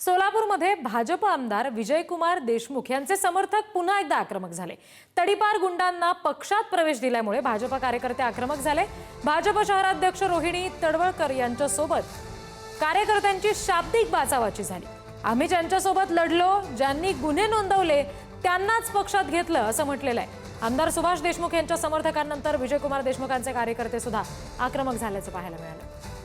सोलापूरमध्ये भाजप आमदार विजयकुमार देशमुख यांचे समर्थक पुन्हा एकदा आक्रमक झाले. तडीपार गुंडांना पक्षात प्रवेश दिल्यामुळे भाजप कार्यकर्ते आक्रमक झाले. भाजप शहराध्यक्ष रोहिणी तडवळकर यांच्यासोबत कार्यकर्त्यांची शाब्दिक बाचावाची झाली. आम्ही ज्यांच्यासोबत लढलो ज्यांनी गुन्हे नोंदवले त्यांनाच पक्षात घेतलं असं म्हटलेलं आहे. आमदार सुभाष देशमुख यांच्या समर्थकांनंतर विजयकुमार देशमुखांचे कार्यकर्ते सुद्धा आक्रमक झाल्याचं पाहायला मिळालं.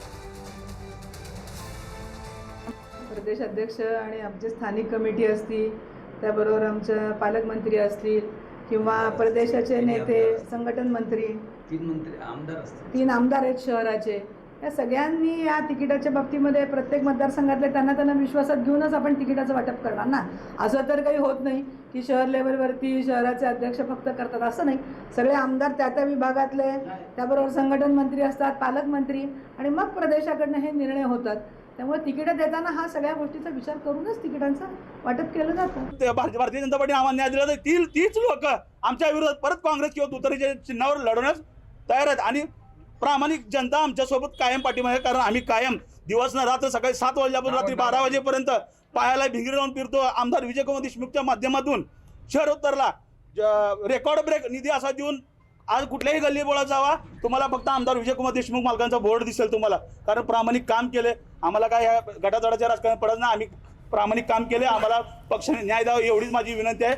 प्रदेश अध्यक्ष आणि आमचे स्थानिक कमिटी असतील त्याबरोबर आमच्या पालकमंत्री असतील किंवा प्रदेशाचे नेते संघटन मंत्री. तीन मंत्री आमदार असतात. तीन आमदार आहेत शहराचे. या सगळ्यांनी या तिकिटाच्या बाबतीमध्ये प्रत्येक मतदारसंघातले त्यांना त्यांना विश्वासात घेऊनच आपण तिकिटाचं वाटप करणार ना? असं तर काही होत नाही की शहर लेवलवरती शहराचे अध्यक्ष फक्त करतात असं नाही. सगळे आमदार त्या त्या विभागातले त्याबरोबर संघटन मंत्री असतात पालकमंत्री. आणि मग प्रदेशाकडनं हे निर्णय होतात. त्यामुळे तिकीटं देताना हा सगळ्या गोष्टीचा विचार करूनच तिकिटांचं वाटप केलं जातं. ते भारतीय भारतीय जनता पार्टी आम्हाला न्याय दिला तर ती तीच लोक आमच्या विरोधात परत काँग्रेस किंवा तुतारीच्या चिन्हावर लढवण्यास तयार आहेत. आणि प्रामाणिक जनता आमच्यासोबत कायम पाठिंबा आहे कारण आम्ही कायम दिवस न रात्र सकाळी सात वाजल्यापासून रात्री बारा वाजेपर्यंत पायाला भिंगरी लावून फिरतो. आमदार विजयकुमार देशमुखच्या माध्यमातून शहर उत्तरला रेकॉर्ड ब्रेक निधी असा देऊन आज कुठल्याही गल्ली बोळात जावा. तुम्हाला फक्त आमदार विजयकुमार देशमुख मालकांचा बोर्ड दिसेल तुम्हाला. कारण प्रामाणिक काम केले. आम्हाला काय ह्या गटाजडाच्या राजकारण पडत नाही. आम्ही प्रामाणिक काम केले. आम्हाला पक्षाने न्याय द्यावा एवढीच माझी विनंती आहे.